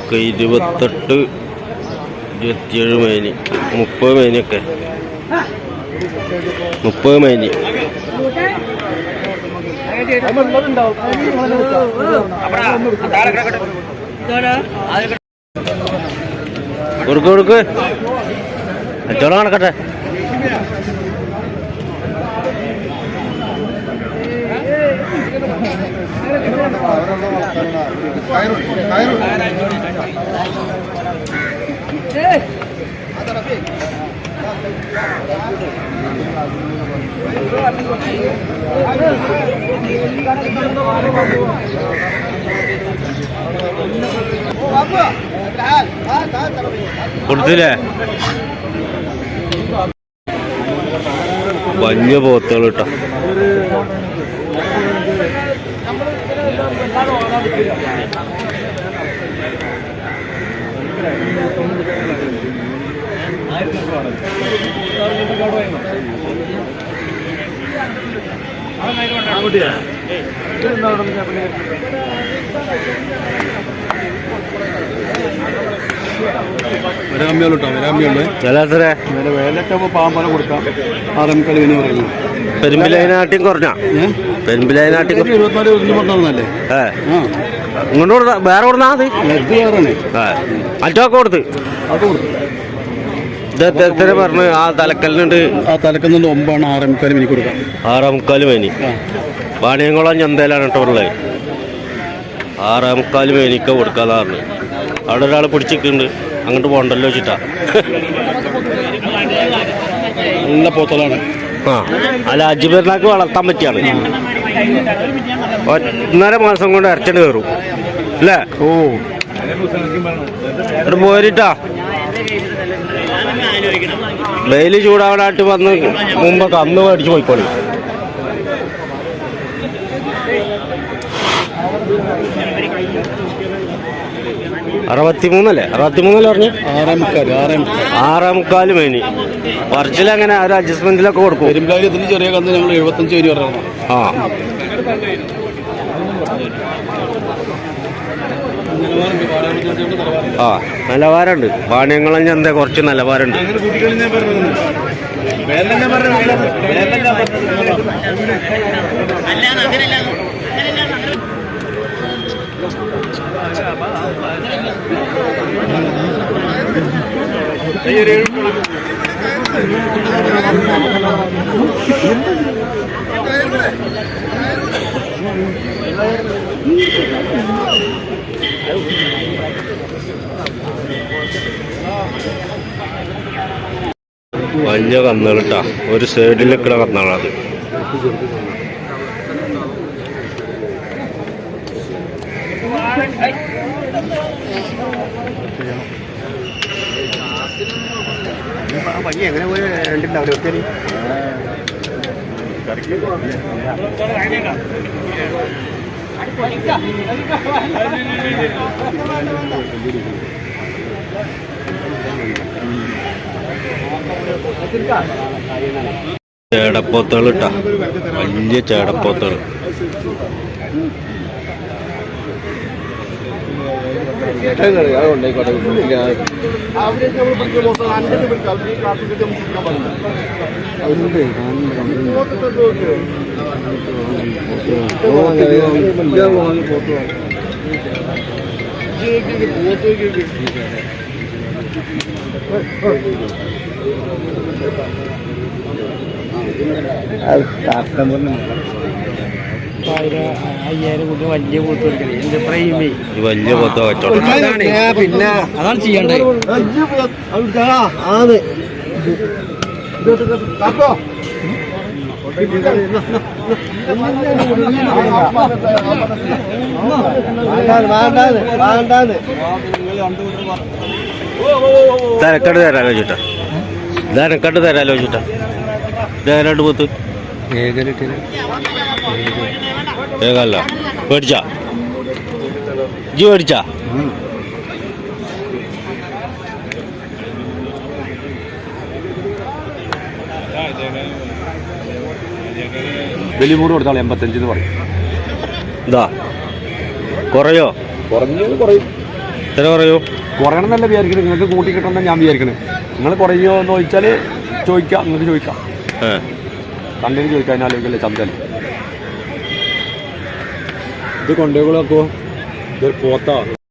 ഒക്കെ ഇരുപത്തെട്ട് ഇരുപത്തിയേഴ് മേനി മുപ്പത് മേനിയൊക്കെ. മുപ്പത് മൈലി. കൊടുക്ക് കൊടുക്ക്. കച്ചവടം നടക്കട്ടെ. കൊടുത്തില്ലേ? വലിയ പോത്തുകൾ കേട്ടോ Thank കേട്ടോ പാമ്പല കൊടുക്കാം വിന് പെരുമ്പിലൈനാട്ടിയും കുറഞ്ഞ? പെരുമ്പിലൈനാട്ടിയും ഇരുപത്തിനാല് ഏ. ഇങ്ങോട്ട് കൊടുത്താ വേറെ കൊടുത്താ മതി. അറ്റോ മറ്റൊക്കെ കൊടുത്ത്. അത് കൊടുത്തു. ഇത് പറഞ്ഞു ആ തലക്കലിനുണ്ട് ആ തലക്കുന്നുണ്ട് ഒമ്പാണ് ആറേമുക്കാൽ വിന് കൊടുക്കാം. ആറേ മുക്കാൽ മേനി. ആ. വാണിയംകുളം ചന്തയിലാണ് കേട്ടോ ഉള്ളത് ആറേ മുക്കാൽ മേനിക്ക കൊടുക്കാന്ന് പറഞ്ഞു. അവിടെ ഒരാൾ പിടിച്ചിട്ടുണ്ട്. അങ്ങോട്ട് പോകണ്ടല്ലോ വെച്ചിട്ടാ. നല്ല പോത്തലാണ്. ആ. അല്ല അജ്മീറിനാക്ക് വളർത്താൻ പറ്റിയാണ്. ഒന്നര മാസം കൊണ്ട് ഇറച്ചണ്ട് കയറും. അല്ലേ? ഓ. പോരിട്ടാ വെയിൽ ചൂടാവാനായിട്ട് വന്ന് മുമ്പൊക്കെ അന്ന് മേടിച്ച് പോയിക്കോളി. അറുപത്തിമൂന്നല്ലേ? അറുപത്തിമൂന്നല്ലേ പറഞ്ഞു? ആറേ മുക്കാൽ ആറേ മുക്കാൽ മേനി ആ ഒരു അഡ്ജസ്റ്റ്മെന്റിലൊക്കെ കൊടുക്കും? പെരുമ്പാലി ചെറിയ കന്ന് ഞങ്ങൾ എഴുപത്തഞ്ച് വിന് പറയണം ആ. ആ നിലവാരമുണ്ട്. പാണ്യങ്ങളും ചന്ത കുറച്ച് നിലവാരമുണ്ട്. മഞ്ഞ കന്നുകളിട്ട ഒരു സൈഡിൽ നിൽക്കുന്ന കന്നുകളത് എങ്ങനെ പോയി? രണ്ടിണ്ടാവില്ല ഒത്തിരി ചേടപ്പോത്തുകൾ ഇട്ടാ വലിയ ചേടപ്പോത്തുകൾ. അതുകൊണ്ടായിക്കോട്ടെ അവരുണ്ട് അത് കാക്കമ്പൊന്നും അയ്യായിരം കൂട്ടി വലിയ കൂത്ത് കൊടുക്കണേ എന്റെ പ്രൈമേ? ഈ വലിയ പോത്ത കച്ചവടം പിന്നെ അതാണ് ചെയ്യണ്ടേ തരക്കട്ട് തരാലോ ചേട്ടാ തരക്കട്ട് തരാലോ ചേട്ടാ രണ്ട് പോത്ത്. ഏകലിട്ടിന് ഏകല്ല മേടിച്ചാ ജി മേടിച്ചാ വലിയ മൂട് കൊടുത്താൽ എൺപത്തഞ്ച് എന്ന് പറയും. ഇതാ. കുറയോ? കുറഞ്ഞു കുറയും. എത്ര കുറയോ? കുറയണം എന്നല്ല വിചാരിക്കുന്നത് നിങ്ങൾക്ക് കൂട്ടി കിട്ടണം ഞാൻ വിചാരിക്കുന്നത് നിങ്ങൾ കുറയോ എന്ന് ചോദിച്ചാൽ ചോദിക്കാം. നിങ്ങൾക്ക് ചോദിക്കാം. കണ്ടിന് ചോദിക്കാൻ ആലോചിക്കല്ലേ ചന്തല്ലേ ഇത് കൊണ്ടുപോകുമ്പോൾ ഇതൊരു പോത്താ.